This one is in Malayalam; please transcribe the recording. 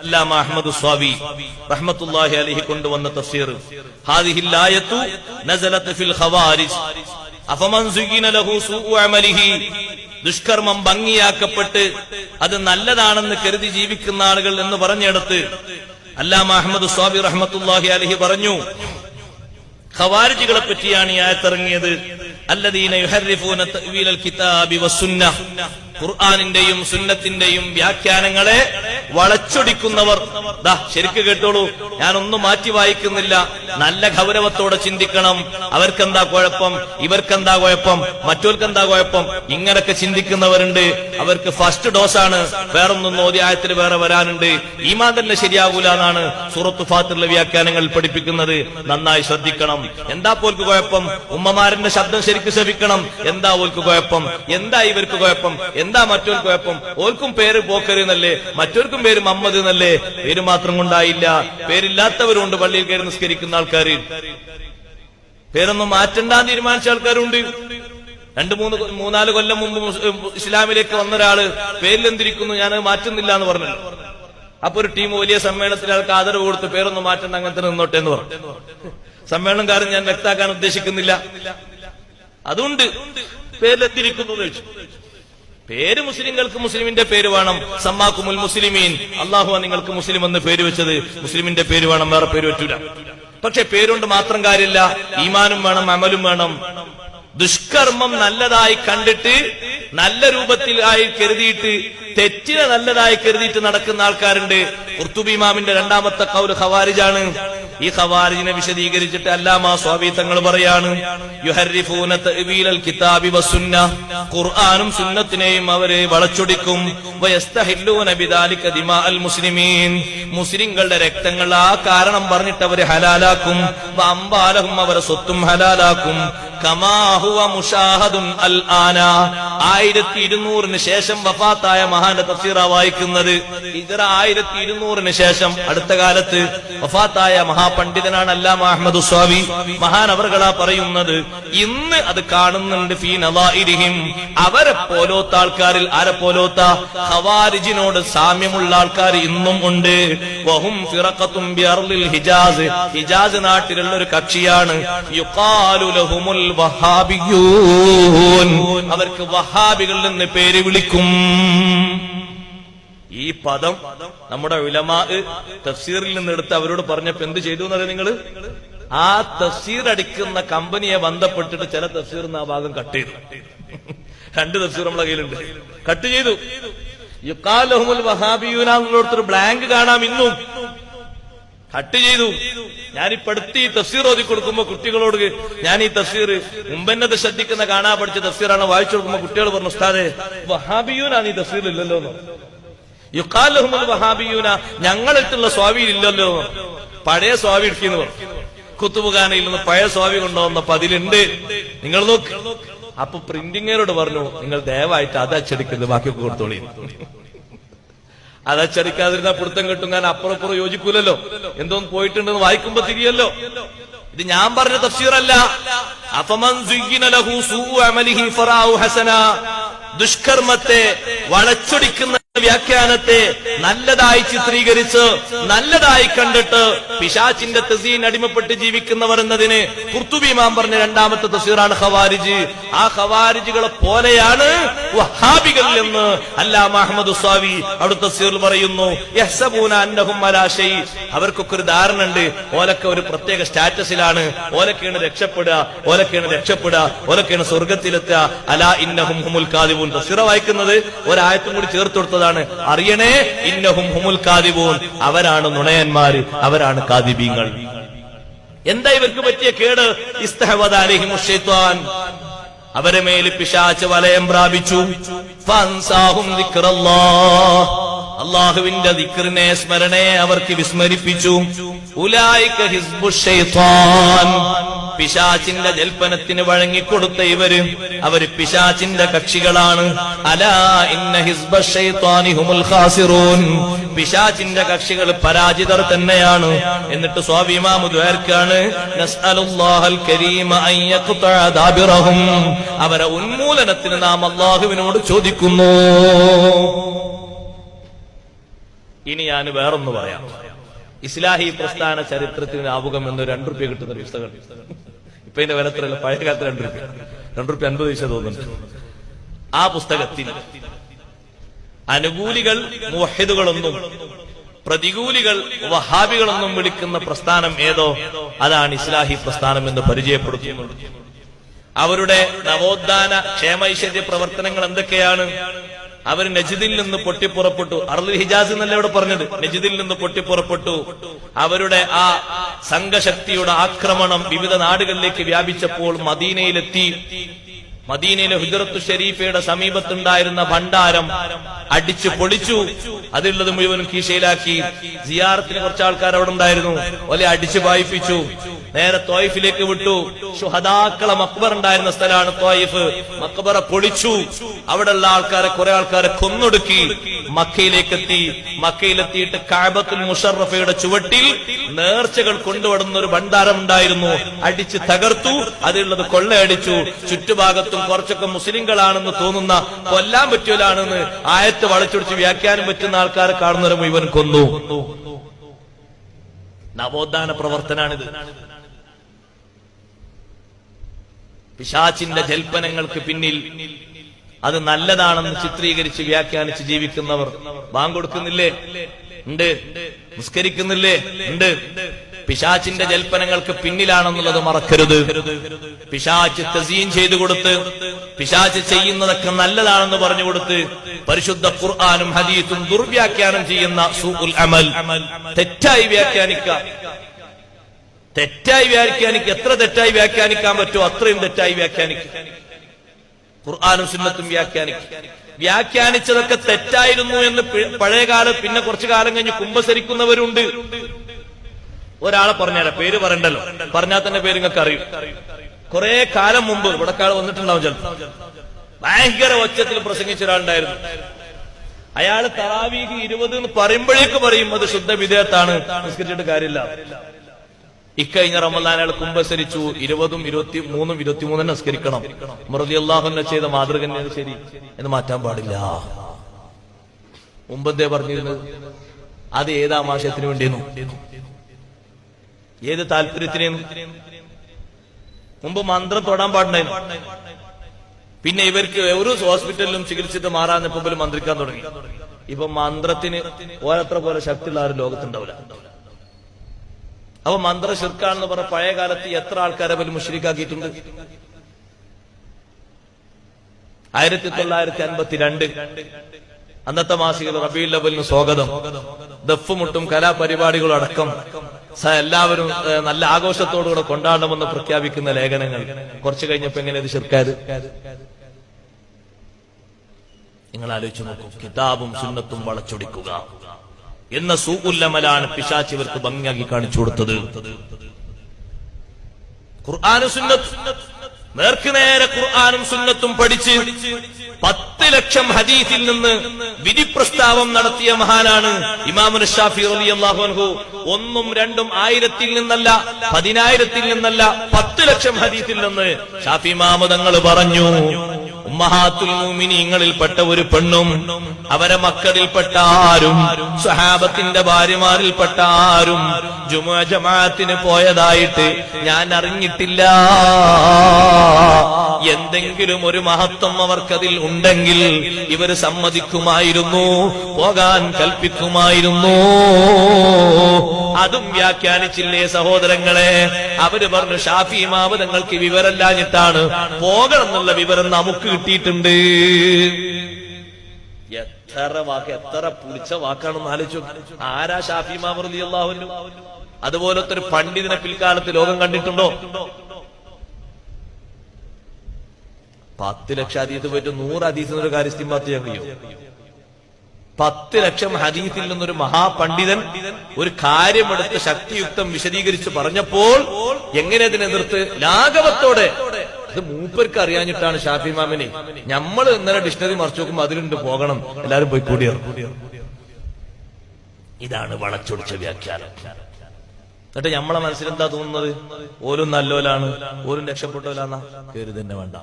അല്ലാമ അഹ്മദ് സ്വാബി റഹ്മത്തുള്ളാഹി അലൈഹി കൊണ്ടുവന്ന തഫ്സീർ. ഹാദിഹിൽ ആയത്തു നസലത്ത് ഫിൽ ഖവാരിജ്. അഫമൻ സുഗിന ലഹു സൂഉ അമലിഹി. ദുഷ്കർമ്മം ഭംഗിയാക്കപ്പെട്ട് അത് നല്ലതാണെന്ന് കരുതി ജീവിക്കുന്ന ആളുകൾ എന്ന് പറഞ്ഞെടുത്ത് അല്ലാമ അഹ്മദ് സ്വാബി റഹ്മത്തുള്ളാഹി അലൈഹി പറഞ്ഞു ഖവാരിജുകളെ പറ്റിയാണ് ഈ ആയത്തിറങ്ങിയത്. അല്ലദീന യുഹർരിഫൂന തഅ്വീലൽ കിതാബി വസുന്ന ഖുർആനിന്റെയും സുന്നത്തിന്റെയും വ്യാഖ്യാനങ്ങളെ വളച്ചൊടിക്കുന്നവർ. ദാ ശരിക്ക് കേട്ടോളൂ. ഞാനൊന്നും മാറ്റി വായിക്കുന്നില്ല. നല്ല ഗൗരവത്തോടെ ചിന്തിക്കണം. അവർക്കെന്താ കുഴപ്പം? ഇവർക്കെന്താ കുഴപ്പം? മറ്റോർക്കെന്താ കുഴപ്പം? ഇങ്ങനൊക്കെ ചിന്തിക്കുന്നവരുണ്ട്. അവർക്ക് ഫസ്റ്റ് ഡോസാണ് വേറൊന്നും നോദ്യായത്തിൽ വേറെ വരാനുണ്ട്. ഈമാൻ തന്നെ ശരിയാകൂല എന്നാണ് സൂറത്ത് ഫാത്തിലെ വ്യാഖ്യാനങ്ങൾ പഠിപ്പിക്കുന്നത്. നന്നായി ശ്രദ്ധിക്കണം. എന്താ പോൽക്ക് കുഴപ്പം? ഉമ്മമാരന്റെ ശബ്ദം ശരിക്ക് ശ്രമിക്കണം എന്താ ഓൽക്ക് കുഴപ്പം? എന്താ ഇവർക്ക് കുഴപ്പം? എന്താ മറ്റൊരു കുഴപ്പം? ഓർക്കും പേര് പോക്കര് എന്നല്ലേ? മറ്റോർക്കും പേര് മമ്മദ് എന്നല്ലേ? പേര് മാത്രം കൊണ്ടായില്ല. പേരില്ലാത്തവരുണ്ട് പള്ളിയിൽ കയറി നിസ്കരിക്കുന്ന ആൾക്കാർ. പേരൊന്നും മാറ്റണ്ടാന്ന് തീരുമാനിച്ച ആൾക്കാരുണ്ട്. രണ്ടു മൂന്ന് മൂന്നാൽ കൊല്ലം മുമ്പ് ഇസ്ലാമിലേക്ക് വന്ന ഒരാൾ പേരിലെന്തിരിക്കുന്നു? ഞാൻ മാറ്റുന്നില്ല എന്ന് പറഞ്ഞു അപ്പൊ ഒരു ടീം വലിയ സമ്മേളനത്തിൽ ആൾക്ക് ആദരവ് കൊടുത്ത് പേരൊന്നും മാറ്റണ്ട അങ്ങനത്തെ നിന്നോട്ടെ എന്ന് പറഞ്ഞു. സമ്മേളനം കാരണം ഞാൻ വ്യക്താക്കാൻ ഉദ്ദേശിക്കുന്നില്ല. അതുകൊണ്ട് പേരിലെത്തിരിക്കുന്നു എന്ന് ചോദിച്ചു. പേര് മുസ്ലിങ്ങൾക്ക് മുസ്ലിമിന്റെ പേര് വേണം. സമ്മാക്കുമുൽ മുസ്ലിമീൻ. അള്ളാഹു നിങ്ങൾക്ക് മുസ്ലിം എന്ന് പേര് വെച്ചത്. മുസ്ലിമിന്റെ പേര് വേണം വേറെ പേര് പറ്റൂല. പക്ഷെ പേരുകൊണ്ട് മാത്രം കാര്യമില്ല. ഈമാനും വേണം അമലും വേണം. ദുഷ്കർമ്മം നല്ലതായി കണ്ടിട്ട് നല്ല രൂപത്തിൽ ആയി കരുതിയിട്ട് തെറ്റിനെ നല്ലതായി കരുതിയിട്ട് നടക്കുന്ന ആൾക്കാരുണ്ട്. ഉർത്തുബിമാമിന്റെ രണ്ടാമത്തെ കൗൽ ഹവാരിജാണ് ഈ ഖവാരിജിനെ വിശദീകരിച്ചിട്ട് അല്ലാമാ സ്വാമി തങ്ങൾ പറയാണ് തഅ്വീലൽ കിതാബി ഖുർആനും സുന്നത്തിനെയും അവരെ വളച്ചൊടിക്കും. ബിദാലിക മുസ്ലിമീൻ. മുസ്ലിങ്ങളുടെ രക്തങ്ങൾ ആ കാരണം പറഞ്ഞിട്ട് അവരെ ഹലാലാക്കും. അമ്പാലഹും അവരെ സ്വത്തും ഹലാലാക്കും. കമാഹുവ മുഷാഹദുൻ അൽ ആന. ആയിരത്തി ഇരുന്നൂറിന് ശേഷം വഫാത്തായ മഹാന്റെ തഫ്സീറ വായിക്കുന്നത്. ഇതര ആയിരത്തി ഇരുന്നൂറിന് ശേഷം അടുത്ത കാലത്ത് വഫാത്തായ മഹാപണ്ഡിതനാണ് അല്ല അഹമ്മദ് സ്വാമി മഹാൻ അവർകളാ പറയുന്നത് ഇന്ന് അത് കാണുന്നുണ്ട് ഫീ നവാഇരിഹിം. അവരെ പോലോത്ത ആൾക്കാരിൽ ആരെ പോലോത്ത ഹവാരിജിനോട് സാമ്യമുള്ള ആൾക്കാർ ഇന്നും ഉണ്ട്. വഹും ഫിറക്കത്തും ഹിജാസ്. ഹിജാസ് നാട്ടിലുള്ള ഒരു കക്ഷിയാണ്. യുക്കാലുലഹുമുൽ വഹാബിയൂൻ. അവർക്ക് വഹാബികൾ നിന്ന് പേര് വിളിക്കും. ഈ പദം നമ്മുടെ ഉലമാ തഫ്സീറിൽ നിന്ന് എടുത്ത് അവരോട് പറഞ്ഞപ്പോ എന്ത് ചെയ്തു എന്നറിയാം നിങ്ങൾ ആ തഫ്സീർ അടിക്കുന്ന കമ്പനിയെ ബന്ധപ്പെട്ടിട്ട് ചില തഫ്സീർ ആ ഭാഗം കട്ട് ചെയ്തു. രണ്ട് തഫ്സീർ നമ്മളെ കയ്യിലുണ്ട്. കട്ട് ചെയ്തു. യുക്കാലഹുൽ വഹാബിയൂന എന്നുള്ളൊരു ബ്ലാങ്ക് കാണാം ഇന്നും. കട്ട് ചെയ്തു. ഞാനിപ്പോ അടുത്ത് ഈ തഫ്സീർ ഓതി കൊടുക്കുമ്പോ കുട്ടികളോട് ഞാൻ ഈ തഫ്സീർ മുമ്പെന്നത് ശ്രദ്ധിക്കുന്ന കാണാ പഠിച്ച തഫ്സീറാണ് വായിച്ചു കൊടുക്കുമ്പോ കുട്ടികൾ പറഞ്ഞു ഉസ്താദെ വഹാബിയൂനാണ് ഈ തഫ്സീർ ഇല്ലല്ലോ എന്ന്." യുക്കാലഹുമുൽ വഹാബിയൂന ഞങ്ങളിട്ടുള്ള സ്വാവി ഇല്ലല്ലോ. പഴയ സ്വാവി എടുക്കുന്നു പറഞ്ഞു കുത്തുബുഖാനയിൽ നിന്ന് പഴയ സ്വാവി കൊണ്ടുവന്ന അതിലുണ്ട് നിങ്ങൾ നോക്ക് അപ്പൊ പ്രിന്റിങ്ങരോട് പറഞ്ഞു നിങ്ങൾ ദയവായിട്ട് അത് അച്ചടിക്കുന്നത് ബാക്കിയൊക്കെ കൊടുത്തോളി അത് അച്ചടിക്കാതിരുന്ന പിടുത്തം കിട്ടും. ഞാൻ അപ്പുറം അപ്പുറം യോജിക്കൂലല്ലോ. എന്തോന്ന് പോയിട്ടുണ്ടെന്ന് വായിക്കുമ്പോ തിരിയല്ലോ. ഇത് ഞാൻ പറഞ്ഞ തഫ്സീറല്ല. ദുഷ്കർമ്മത്തെ വളച്ചൊടിക്കുന്ന വ്യാഖ്യാനത്തെ നല്ലതായി ചിത്രീകരിച്ച് നല്ലതായി കണ്ടിട്ട് പിശാച്ചിന്റെ തസീൻ അടിമപ്പെട്ട് ജീവിക്കുന്നവർ എന്നതിന് കുർത്തുബിമാൻ പറഞ്ഞ രണ്ടാമത്തെ തസീറാണ് ഖവാരിജ്. ആ ഖവാരിജുകളെ പോലെയാണ് വഹാബികൾ എന്ന് അല്ലാമ അഹമ്മദ് ഉസ്വാവി അവിടുത്തെ പറയുന്നു. യഹ്സബൂന അന്നഹും അലാശൈ അവർക്കൊക്കെ ഒരു ധാരണ ഉണ്ട്. ഓലൊക്കെ ഒരു പ്രത്യേക സ്റ്റാറ്റസിലാണ്. ഓലൊക്കെയാണ് രക്ഷപ്പെടുക ഓലൊക്കെയാണ് രക്ഷപ്പെടുക ഓലൊക്കെയാണ് സ്വർഗത്തിലെത്തുക അലാ ഇന്നഹും ഹുമുൽ കാദിബൂൻ തസീറ വായിക്കുന്നത് ഒരായത്തും കൂടി ചേർത്ത് കൊടുത്തതാണ് അറിയണേ ഇന്നഹും ഹുമുൽ കാതിബൂൻ അവരാണ് നുണയന്മാര് അവരാണ് കാതിബീങ്ങൾ എന്താ ഇവർക്ക് പറ്റിയ കേട്? ഇസ്തഹവദാലി മുഷേത്വാൻ അവരെ മേൽ പിശാച്ച് വലയം പ്രാപിച്ചു. ഫൻസാഹും ദിക്റല്ലാഹ്. അള്ളാഹുവിന്റെ ദിക്റിനെ സ്മരണയെ അവർക്ക് വിസ്മരിപ്പിച്ചു. ഉലായിക്ക ഹിസ്ബു പിശാചിന്റെ ജൽപ്പനത്തിന് വഴങ്ങിക്കൊടുത്ത ഇവർ അവർ പിശാചിന്റെ കക്ഷികളാണ്. അലാ ഇന്ന ഹിസ്ബ ശൈത്വാനി ഹുമുൽ ഖാസിറൂൻ. പിശാച്ചിന്റെ കക്ഷികൾ പരാജിതർ തന്നെയാണ്. എന്നിട്ട് സ്വാഭിമാമു അവരെ ഉന്മൂലനത്തിന് നാം അള്ളാഹുവിനോട് ചോദിക്കുന്നു. ഇനി ഞാൻ വേറൊന്ന് പറയാം. ഇസ്ലാഹി പ്രസ്ഥാന ചരിത്രത്തിന് ആവുകം എന്ന് രണ്ടു റുപ്യ കിട്ടുന്ന ഒരു പുസ്തകം. ഇപ്പൊ ഇതിന്റെ വില എത്രയല്ല? പഴയ കാലത്ത് രണ്ടു റുപ്യ. രണ്ടു റുപ്യ അൻപത് പൈസ തോന്നുന്നു ആ പുസ്തകത്തിൽ അനുകൂലികൾ മുഹിദുകളൊന്നും പ്രതികൂലികൾ വഹാബികളൊന്നും വിളിക്കുന്ന പ്രസ്ഥാനം ഏതോ? അതാണ് ഇസ്ലാഹി പ്രസ്ഥാനം എന്ന് പരിചയപ്പെടുത്തുന്നത് അവരുടെ നവോത്ഥാന ക്ഷേമൈശ്വര്യ പ്രവർത്തനങ്ങൾ എന്തൊക്കെയാണ്? അവർ നജിദിൽ നിന്ന് പൊട്ടിപ്പുറപ്പെട്ടു. അറുതി ഹിജാസ് എന്നല്ല ഇവിടെ പറഞ്ഞത്? നജിദിൽ നിന്ന് പൊട്ടിപ്പുറപ്പെട്ടു. അവരുടെ ആ സംഘശക്തിയുടെ ആക്രമണം വിവിധ നാടുകളിലേക്ക് വ്യാപിച്ചപ്പോൾ മദീനയിലെത്തി. മദീനയിലെ ഹുജറത്തു ഷെരീഫയുടെ സമീപത്തുണ്ടായിരുന്ന ഭണ്ഡാരം അടിച്ചു പൊളിച്ചു. അതിലുള്ളത് മുഴുവൻ കീശയിലാക്കി. ജിയാറത്തിന് കുറച്ച് ആൾക്കാർ അവിടെ ഉണ്ടായിരുന്നു. ഒലെ അടിച്ചു വായിപ്പിച്ചു. നേരെ തോയിഫിലേക്ക് വിട്ടു. ഷുഹദാക്കളെ മക്ബർ ഉണ്ടായിരുന്ന സ്ഥലമാണ് തോയിഫ്. മക്ബറ പൊളിച്ചു. അവിടെയുള്ള ആൾക്കാരെ കുറെ ആൾക്കാരെ കൊന്നൊടുക്കി. മക്കയിലേക്ക് എത്തി മക്കയിലെത്തിയിട്ട് കാബത്തുൽ മുഷറഫയുടെ ചുവട്ടിൽ നേർച്ചകൾ കൊണ്ടുവടുന്ന ഒരു ഭണ്ഡാരം ഉണ്ടായിരുന്നു. അടിച്ച് തകർത്തു. അതിലുള്ളത് കൊള്ളയടിച്ചു. ചുറ്റുഭാഗത്തും കുറച്ചൊക്കെ മുസ്ലിങ്ങളാണെന്ന് തോന്നുന്ന കൊല്ലാൻ പറ്റൂലാണെന്ന് ആയത്ത് വളച്ചൊടിച്ച് വ്യാഖ്യാനം പറ്റുന്ന ആൾക്കാരെ കാണുന്നവരെ മുഴുവൻ കൊന്നു. നവോത്ഥാന പ്രവർത്തനാണിത്. പിശാചിന്റെ ജൽപ്പനങ്ങൾക്ക് പിന്നിൽ അത് നല്ലതാണെന്ന് ചിത്രീകരിച്ച് വ്യാഖ്യാനിച്ച് ജീവിക്കുന്നവർ ബാങ്ക് കൊടുക്കുന്നില്ലേ? ഉണ്ട്. നിസ്കരിക്കുന്നില്ലേ? ഉണ്ട്. പിശാച്ചിന്റെ ജൽപ്പനങ്ങൾക്ക് പിന്നിലാണെന്നുള്ളത് മറക്കരുത്. പിശാച്ച് തസീൻ ചെയ്തു കൊടുത്ത് പിശാച്ച് ചെയ്യുന്നതൊക്കെ നല്ലതാണെന്ന് പറഞ്ഞു കൊടുത്ത് പരിശുദ്ധ ഖുർആാനും ഹദീത്തും ദുർവ്യാഖ്യാനം ചെയ്യുന്ന സൂഖുൽ അമൽ. തെറ്റായി വ്യാഖ്യാനിക്ക തെറ്റായി വ്യാഖ്യാനിക്ക എത്ര തെറ്റായി വ്യാഖ്യാനിക്കാൻ പറ്റുമോ അത്രയും തെറ്റായി വ്യാഖ്യാനിക്ക ഖുർആാനും സുന്നത്തും വ്യാഖ്യാനിക്ക വ്യാഖ്യാനിച്ചതൊക്കെ തെറ്റായിരുന്നു എന്ന് പഴയ കാലം പിന്നെ കുറച്ചു കാലം കഴിഞ്ഞ് കുമ്പസരിക്കുന്നവരുണ്ട്. ഒരാളെ പറഞ്ഞാലേ പേര് പറയണ്ടല്ലോ. പറഞ്ഞാൽ തന്നെ പേര് നിങ്ങൾക്ക് അറിയും. കുറെ കാലം മുമ്പ് ഇവിടെ കാലം വന്നിട്ടുണ്ടാവും ചിലപ്പോൾ ഭയങ്കര ഒച്ചത്തിൽ പ്രസംഗിച്ച ഒരാളുണ്ടായിരുന്നു. അയാൾ തറാവീക്ക് ഇരുപത് എന്ന് പറയുമ്പോഴേക്ക് പറയും അത് ശുദ്ധ വിധേയത്താണ്. നിസ്കരിച്ചിട്ട് കാര്യമില്ല. ഇക്കഴിഞ്ഞ റമദാൻ അയാൾ കുംഭസരിച്ചു ഇരുപതും ഇരുപത്തി മൂന്നും ഇരുപത്തി മൂന്നും നിസ്കരിക്കണം. മൃതി അള്ളാഹുന്നെ ചെയ്ത മാതൃക ശരി എന്ന് മാറ്റാൻ പാടില്ല. മുമ്പത്തെ പറഞ്ഞിരുന്നത്? അത് ഏതാമാശയത്തിന് വേണ്ടിയെന്നു? ഏത് താല്പര്യത്തിനും. മുമ്പ് മന്ത്രം തൊടാൻ പാടുണ്ടായിരുന്നു പിന്നെ ഇവർക്ക് ഒരു ഹോസ്പിറ്റലിലും ചികിത്സിച്ച് മാറാന്നപ്പോ പോലും മന്ത്രിക്കാൻ തുടങ്ങി. ഇപ്പൊ മന്ത്രത്തിന് ഓരത്ര പോലെ ശക്തിയുള്ള ആരും ലോകത്തുണ്ടാവില്ല. അപ്പൊ മന്ത്ര ശിർക്കാണെന്ന് പറഞ്ഞ പഴയ കാലത്ത് എത്ര ആൾക്കാരെ പോലും മുഷരിക്കാക്കിയിട്ടുണ്ട്? ആയിരത്തി തൊള്ളായിരത്തി അൻപത്തിരണ്ട് അന്നത്തെ മാസികൾ റബീൽ ലബലിന് സ്വാഗതം. ദഫുമുട്ടും കലാപരിപാടികളും അടക്കം എല്ലാവരും നല്ല ആഘോഷത്തോടുകൂടെ കൊണ്ടാടണമെന്ന് പ്രഖ്യാപിക്കുന്ന ലേഖനങ്ങൾ. കുറച്ചു കഴിഞ്ഞപ്പോ എങ്ങനെ ഇത് ശിർക്കാത് നിങ്ങൾ ആലോചിച്ചു നോക്കൂ. കിതാബും സുന്നത്തും വളച്ചൊടിക്കുക. എന്ന സൂകുല്ലമലാണ് പിശാച്ച് ഇവർക്ക് ഭംഗിയാക്കി കാണിച്ചു കൊടുത്തത്. ഖുർആാനു സുന്നത്ത് നേർക്ക് നേരെ ഖുർആാനും സുന്നത്തും പഠിച്ച് പത്ത് ലക്ഷം ഹദീസിൽ നിന്ന് വിധി പ്രസ്താവം നടത്തിയ മഹാനാണ് ഇമാമുൻ ഷാഫി റളിയല്ലാഹു അൻഹു. ഒന്നും രണ്ടും ആയിരത്തിൽ നിന്നല്ല പതിനായിരത്തിൽ നിന്നല്ല പത്ത് ലക്ഷം ഹദീസിൽ നിന്ന് ഷാഫി മാമതങ്ങൾ പറഞ്ഞു ഉമ്മഹാത്തുൽ മൂമിനീങ്ങളിൽപ്പെട്ട ഒരു പെണ്ണും അവരെ മക്കളിൽപ്പെട്ട ആരും സഹാബത്തിന്റെ ഭാര്യമാരിൽപ്പെട്ട ആരും ജുമുഅ ജമാഅത്തിന് പോയതായിട്ട് ഞാൻ അറിഞ്ഞിട്ടില്ല. എന്തെങ്കിലും ഒരു മഹത്വം അവർക്കതിൽ ഉണ്ടെങ്കിൽ ഇവർ സമ്മതിക്കുമായിരുന്നു പോകാൻ കൽപ്പിക്കുമായിരുന്നു. അതും വ്യാഖ്യാനിച്ചില്ലേ സഹോദരങ്ങളെ? അവർ പറഞ്ഞു ഷാഫി മാവ് തങ്ങൾക്ക് വിവരമില്ലാഞ്ഞിട്ടാണ്. പോകണം എന്നുള്ള വിവരം നമുക്ക് കിട്ടിയിട്ടുണ്ട്. എത്ര വാക്ക് എത്ര പുളിച്ച വാക്കാണെന്ന് ആലോചിച്ചു ആരാ ഷാഫി റളിയല്ലാഹു അതുപോലത്തെ ഒരു പണ്ഡിതനെ പിൽക്കാലത്ത് ലോകം കണ്ടിട്ടുണ്ടോ? പത്ത് ലക്ഷം അതീത്ത് പോയിട്ട് നൂറ് ഹദീസിൽ ഒരു കാര്യം ഇസ്തിംബാത്ത് ചെയ്യാൻ കഴിയും പത്ത് ലക്ഷം ഹദീസിൽ നിന്നൊരു മഹാപണ്ഡിതൻ ഒരു കാര്യമെടുത്ത് ശക്തിയുക്തം വിശദീകരിച്ച് പറഞ്ഞപ്പോൾ എങ്ങനെ അതിനെ എതിർത്ത്? ലാഘവത്തോടെ. ഇത് മൂപ്പർക്ക് അറിയാഞ്ഞിട്ടാണ് ഷാഫി മാമിനെ നമ്മൾ ഇന്നലെ ഡിക്ഷണറി മറിച്ചു നോക്കുമ്പോൾ അതിലുണ്ട് പോകണം. എല്ലാരും പോയി കൂടിയർ. ഇതാണ് വളച്ചൊടിച്ച വ്യാഖ്യാനം. എന്നിട്ട് നമ്മളെ മനസ്സിലെന്താ തോന്നുന്നത്? ഓരും നല്ലോലാണ് ഓരും രക്ഷപ്പെട്ടോലാന്നാ കരുതന്നെ വേണ്ട.